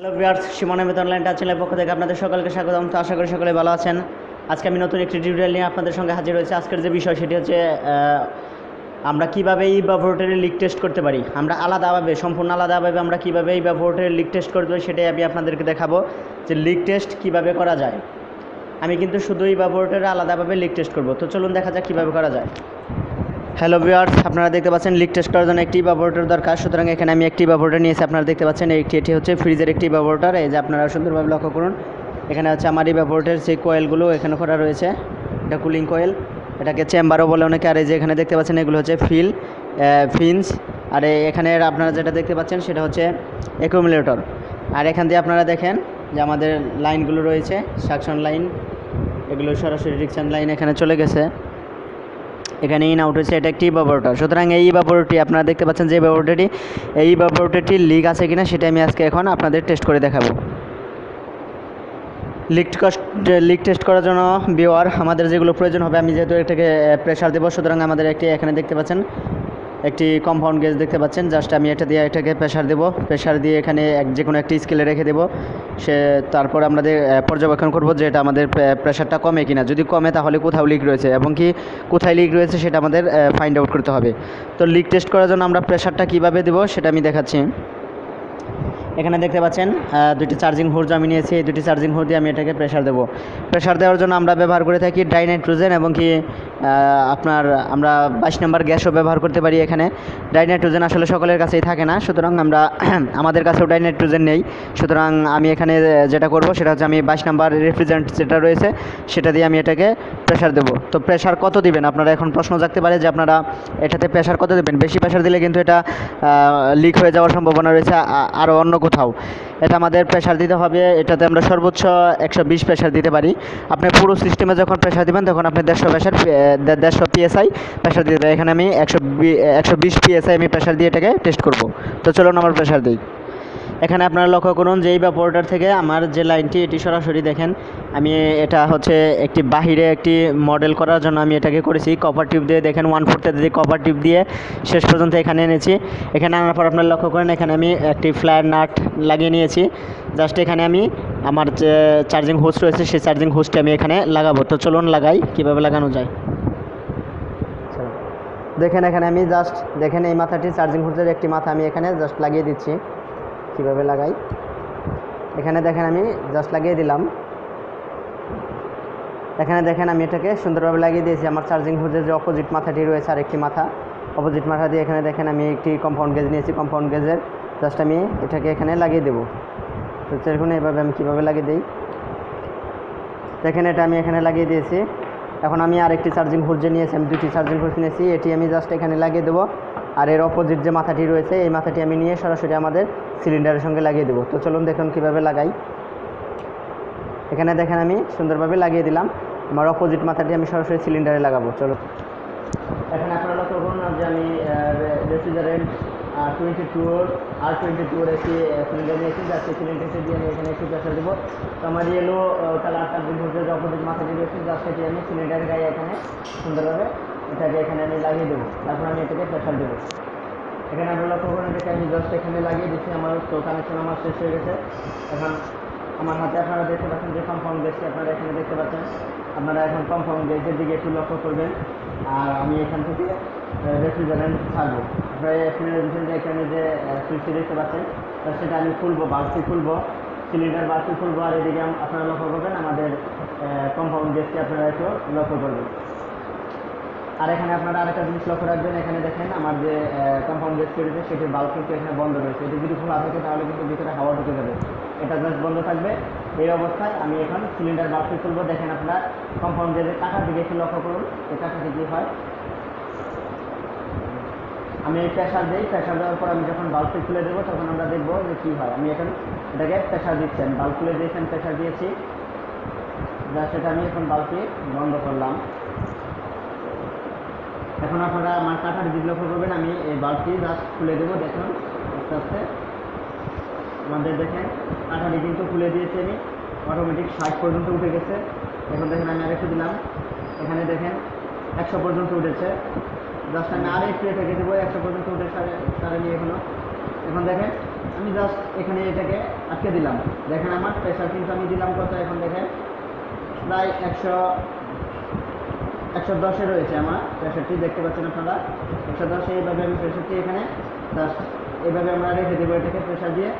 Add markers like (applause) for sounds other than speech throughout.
Hello বিয়ার্স সীমানা বেতন line টাচেলের পক্ষ থেকে আপনাদের সকলকে স্বাগতম। তো আশা করি সকলে ভালো আছেন। আজকে আমি নতুন একটি টিউটোরিয়াল নিয়ে আপনাদের সঙ্গে হাজির হয়েছে। আজকের যে বিষয় সেটি হচ্ছে আমরা কীভাবে এই ল্যাবরেটরি লিক টেস্ট করতে পারি? আমরা আলাদাভাবে, সম্পূর্ণ আলাদাভাবে আমরা কীভাবে এই ল্যাবরেটরি লিক টেস্ট করতে পারি সেটাই আমি আপনাদেরকে দেখাবো, যে লিক টেস্ট কীভাবে করা যায়। আমি কিন্তু শুধু এই ল্যাবরেটরি আলাদাভাবে লিক টেস্ট করব। তো চলুন দেখা যাক কীভাবে করা যায়। হ্যালো ভিউয়ার্স আপনারা দেখতে পাচ্ছেন লিক টেস্ট করার জন্য একটি ব্যবহারটার দরকার। সুতরাং এখানে আমি একটি ব্যবহারটা নিয়েছি। আপনারা দেখতে পাচ্ছেন একটি, এটি হচ্ছে ফ্রিজের একটি ব্যবহারটার এই যে আপনারা সুন্দরভাবে লক্ষ্য করুন। এখানে হচ্ছে আমার ব্যবহারটার সেই কয়েলগুলো এখানে করা রয়েছে। এটা কুলিং কয়েল এটাকে চেম্বারও বলে অনেকে। আর এই যে এখানে দেখতে পাচ্ছেন, এগুলো হচ্ছে ফিল ফিন্স আর এখানে আপনারা যেটা দেখতে পাচ্ছেন, সেটা হচ্ছে অ্যাকুমুলেটর আর এখান দিয়ে আপনারা দেখেন যে আমাদের লাইনগুলো রয়েছে। সাকশন লাইন এগুলো সরাসরি রিক্সান লাইন এখানে চলে গেছে। এখানে ইন আউট হয়েছে, এটা একটি ব্যবহারটার সুতরাং এই ব্যবহারটি আপনারা দেখতে পাচ্ছেন যে ব্যবহারটি এই ব্যবহারটি লিক আছে কিনা, সেটা আমি আজকে এখন আপনাদের টেস্ট করে দেখাবো। লিক লিক টেস্ট করার জন্য বিওয়ার আমাদের যেগুলো প্রয়োজন হবে, আমি যেহেতু এটাকে প্রেশার দেবো, সুতরাং আমাদের একটি এখানে দেখতে পাচ্ছেন। একটি কম্পাউন্ড গেজ দেখতে পাচ্ছেন। জাস্ট আমি এটা দিয়ে এটাকে প্রেশার দেব। প্রেশার দিয়ে এখানে এক যে কোনো একটি স্কেলে রেখে দেব। সে তারপর আমাদের পর্যবেক্ষণ করব যে এটা আমাদের প্রেশারটা কমে কিনা। যদি কমে, তাহলে কোথাও লিক রয়েছে এবং কি কোথায় লিক রয়েছে সেটা আমাদের ফাইন্ড আউট করতে হবে। তো লিক টেস্ট করার জন্য আমরা প্রেশারটা কীভাবে দেবো, সেটা আমি দেখাচ্ছি। এখানে দেখতে পাচ্ছেন দুটি চার্জিং হোর্জ আমি নিয়েছি দুটি চার্জিং হোর্জ দিয়ে আমি এটাকে প্রেশার দেবো। প্রেশার দেওয়ার জন্য আমরা ব্যবহার করে থাকি ডাই নাইট্রোজেন এবং কি আপনার আমরা বাইশ নম্বর গ্যাসও ব্যবহার করতে পারি এখানে। ডাই নাইট্রোজেন আসলে সকলের কাছেই থাকে না, সুতরাং আমরা (clears throat) আমাদের কাছেও ডাই নাইট্রোজেন নেই। সুতরাং আমি এখানে যেটা করব সেটা হচ্ছে আমি বাইশ নাম্বার রেফ্রিজারেন্ট যেটা রয়েছে, সেটা দিয়ে আমি এটাকে প্রেশার দেবো। তো প্রেশার কত দিবেন? আপনারা এখন প্রশ্ন জাগতে পারে যে আপনারা এটাতে প্রেশার কত দেবেন? বেশি প্রেশার দিলে কিন্তু এটা লিক হয়ে যাওয়ার সম্ভাবনা রয়েছে। আরও অন্য কোথাও। এটা আমাদের প্রেশার দিতে হবে, এটাতে আমরা সর্বোচ্চ একশো বিশ প্রেশার দিতে পারি। আপনি পুরো সিস্টেমে যখন প্রেশার দিবেন, তখন আপনি দেড়শো প্রেশার দেড়শো পিএসআই প্রেশার দিতে পারি এখানে আমি একশো একশো বিশ পিএসআই আমি প্রেশার দিয়ে এটাকে টেস্ট করব। তো চলুন আমার প্রেশার দিই। এখানে আপনারা লক্ষ্য করুন যে এই পোর্টার থেকে আমার যে লাইনটি, এটি সরাসরি দেখেন। আমি এটা হচ্ছে একটি বাহিরে একটি মডেল করার জন্য আমি এটাকে করেছি। কপার টিউব দিয়ে দেখেন ওয়ান ফোর্থে দিয়ে কপার টিউব দিয়ে শেষ পর্যন্ত এখানে এনেছি। এখানে আনার পর আপনারা লক্ষ্য করেন, এখানে আমি একটি ফ্ল্যাট নাট লাগিয়ে নিয়েছি। জাস্ট এখানে আমি আমার যে চার্জিং হোস্ট রয়েছে, সেই চার্জিং হোস্টে আমি এখানে লাগাবো। তো চলুন লাগাই, কীভাবে লাগানো যায়। দেখেন, এখানে আমি জাস্ট দেখেন এই মাথাটি চার্জিং হোস্টের একটি মাথা আমি এখানে জাস্ট লাগিয়ে দিচ্ছি। কীভাবে লাগাই? এখানে দেখেন আমি জাস্ট লাগিয়ে দিলাম। এখানে দেখেন আমি এটাকে সুন্দরভাবে লাগিয়ে দিয়েছি। আমার চার্জিং হোজের যে অপোজিট মাথাটি রয়েছে আর একটি মাথা অপোজিট মাথা দিয়ে এখানে দেখেন আমি একটি কম্পাউন্ড গেজ নিয়েছি। কম্পাউন্ড গেজের জাস্ট আমি এটাকে এখানে লাগিয়ে দেবো। তো সেরকম এভাবে আমি কীভাবে লাগিয়ে দিই? দেখেন এটা আমি এখানে লাগিয়ে দিয়েছি। এখন আমি আরেকটি চার্জিং হোর্জ নিয়েছি, আমি দুটি চার্জিং হোর্জ নিয়েছি এটি আমি জাস্ট এখানে লাগিয়ে দেবো। আর এর অপোজিট যে মাথাটি রয়েছে, এই মাথাটি আমি নিয়ে সরাসরি আমাদের সিলিন্ডারের সঙ্গে লাগিয়ে দেবো। তো চলুন দেখুন কীভাবে লাগাই। এখানে দেখেন আমি সুন্দরভাবে লাগিয়ে দিলাম। আমার অপোজিট মাথাটি আমি সরাসরি সিলিন্ডারে লাগাবো। চলো এখন আপনারা লক্ষ্য করুন যে আমি রেফ্রিজারেন্ট টোয়েন্টি টুর আর টোয়েন্টি টুর একটি সিলিন্ডার নিয়েছি যার সেই দিয়ে আমি এখানে একটু প্রেশার দেবো। তো আমার ইয়েলো কালার চার্জিং ভোল্টেজ যে অপোজিট মাথাটি রয়েছে যার সেটি আমি সিলিন্ডারের গায়ে এখানে সুন্দরভাবে এটাকে এখানে আমি লাগিয়ে দেবো। তারপর আমি এটাকে প্রেশার দেবো। এখানে আপনারা লক্ষ্য করুন এটাকে আমি জাস্ট এখানে লাগিয়ে দিচ্ছি, আমার তো কানেকশন আমার শেষ হয়ে গেছে। এখন আমার হাতে আপনারা দেখতে পাচ্ছেন যে কম্পাউন্ড গেজটি আপনারা এখানে দেখতে পাচ্ছেন। আপনারা এখন কম্পাউন্ড গেজের দিকে একটু লক্ষ্য করবেন। আর আমি এখান থেকে রেফ্রিজারেন্ট ছাড়বো। দেখছেন যে এখানে যে সুইচটি দেখতে পাচ্ছেন সেটা আমি খুলবো বাল্বটি খুলবো সিলিন্ডার বাল্বটি খুলবো, আর এদিকে আপনারা লক্ষ্য করবেন, আমাদের কম্পাউন্ড গেজটি আপনারা একটু লক্ষ্য করবেন। আর এখানে আপনারা আরেকটা জিনিস লক্ষ্য রাখবেন, এখানে দেখেন আমার যে কম্পাউন্ড গেস রয়েছে, সেটির বাল্ব কিন্তু এখানে বন্ধ রয়েছে। এটি যদি খোলা থাকে, তাহলে কিন্তু ভিতরে হাওয়া ঢুকে যাবে। এটা জাস্ট বন্ধ থাকবে। এই অবস্থায় আমি এখন সিলিন্ডার বাল্বটি খুলবো দেখেন আপনার কম্পাউন্ড গেজের কাঁটার দিকে একটু লক্ষ্য করুন এই কাঁটাটি কী হয়? আমি এই প্রেশার দিই প্রেশার দেওয়ার পর আমি যখন বাল্বটি খুলে দেবো, তখন আমরা দেখব যে কী হয়। আমি এখন এটাকে প্রেশার দিচ্ছেন বাল্ব খুলে দিয়েছেন প্রেশার দিয়েছি। যা সেটা আমি এখন বাল্বটি বন্ধ করলাম। এখন আপনারা আমার কাঠার দিক লক্ষ্য করবেন। আমি এই বাল্বটি জাস্ট খুলে দেবো। দেখুন, আস্তে আস্তে। আমাদের দেখেন কাঠাটি কিন্তু খুলে দিয়েছি আমি অটোমেটিক ষাট পর্যন্ত উঠে গেছে। এখন দেখেন আমি আরেকটু দিলাম। এখানে দেখেন একশো পর্যন্ত উঠেছে। জাস্ট আমি আর একটু রেখে দেবো, একশো পর্যন্ত উঠে সারে নিয়ে এখনও। এখন দেখেন, আমি জাস্ট এখানে এটাকে আটকে দিলাম। দেখেন আমার প্রেশার কিন্তু আমি দিলাম কত, এখন দেখেন, প্রায় একশো একশো দশে রয়েছে আমার প্রেশারটি দেখতে পাচ্ছেন আপনারা? একশো দশে এইভাবে আমি প্রেশারটি এখানে জাস্ট এইভাবে আমরা রেখে দেবো এটাকে প্রেশার দিয়ে।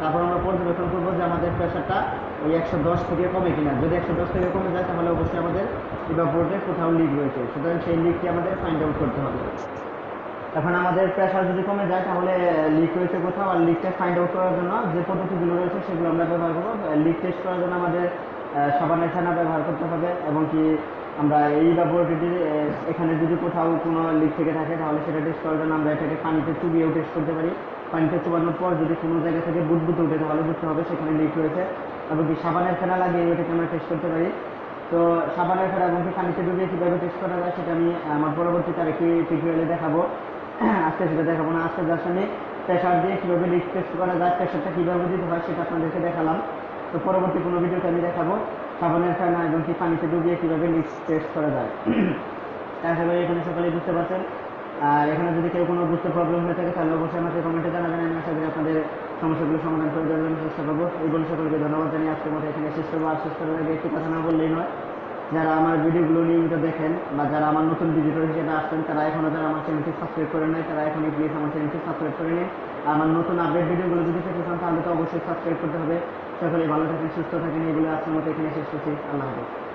তারপর আমরা পর্যবেক্ষণ করব যে আমাদের প্রেশারটা ওই একশো দশ থেকে কমে কিনা। যদি একশো দশ থেকে কমে যায়, তাহলে অবশ্যই আমাদের ইভাপোর্টে কোথাও লিক রয়েছে। সুতরাং সেই লিকটি আমাদের ফাইন্ড আউট করতে হবে। এখন আমাদের প্রেশার যদি কমে যায়, তাহলে লিক রয়েছে কোথাও। আর লিক টেস্ট ফাইন্ড আউট করার জন্য যে পদ্ধতিগুলো রয়েছে, সেগুলো আমরা ব্যবহার করব। লিক টেস্ট করার জন্য আমাদের সাবানের ফেনা ব্যবহার করতে হবে। এবং কি আমরা এই ল্যাবরেটরিটির এখানে যদি কোথাও কোনো লিক থেকে থাকে, তাহলে সেটা টেস্ট করার জন্য আমরা এটাকে পানিতে চুবিয়েও টেস্ট করতে পারি। পানিতে চুবানোর পর যদি কোনো জায়গা থেকে বুদবুদ উঠে, তাহলে বুঝতে হবে সেখানে লিক রয়েছে এবং কি সাবানের ফেনা লাগিয়ে এটাকে আমরা টেস্ট করতে পারি। তো সাবানের ফেনা এবং কি পানিতে ডুবিয়ে কীভাবে টেস্ট করা যায় সেটা আমি আমার পরবর্তীতে আরেকটি টিউটোরিয়ালে দেখাবো। (clears throat) আজকে সেটা দেখাবো না, আজকে জাস্ট আমি প্রেশার দিয়ে কীভাবে লিক টেস্ট করা যায় প্রেশারটা কীভাবে দিতে হয় সেটা আপনাদেরকে দেখালাম। তো পরবর্তী কোনো ভিডিওতে আমি দেখাবো সাবানের ফেনা এবং কি পানিতে ডুবিয়ে কীভাবে লিক টেস্ট করা যায়। (clears throat) করি এখানে সকলেই বুঝতে পারছেন। আর এখানে যদি কেউ কোনো বুঝতে প্রবলেম হয়ে থাকে, তাহলে অবশ্যই আমাকে কমেন্টে জানাবেন, আমি আশা করি আপনাদের সমস্যাগুলো সমাধান করে দেওয়ার জন্য চেষ্টা করব। এই সকলকে ধন্যবাদ জানিয়ে আজকের মতো এখানে শেষ করব। আর শেষ করার আগে একটি কথা না বললেই নয়, যারা আমার ভিডিওগুলো নিয়মিত দেখেন বা যারা আমার নতুন ভিজিটর হিসেবে আসছেন, তারা এখনও যারা আমার চ্যানেলটি সাবস্ক্রাইব করে নেয় তারা এখনই প্লিজ আমার চ্যানেলটি সাবস্ক্রাইব করে আর আমার নতুন আপডেট ভিডিওগুলো যদি পেতে চান, তাহলে তো অবশ্যই সাবস্ক্রাইব করতে হবে। সকলে ভালো থাকেন, সুস্থ থাকেন এগুলো আজকের মতো এখানে শেষ করছি। আল্লাহ হাফেজ।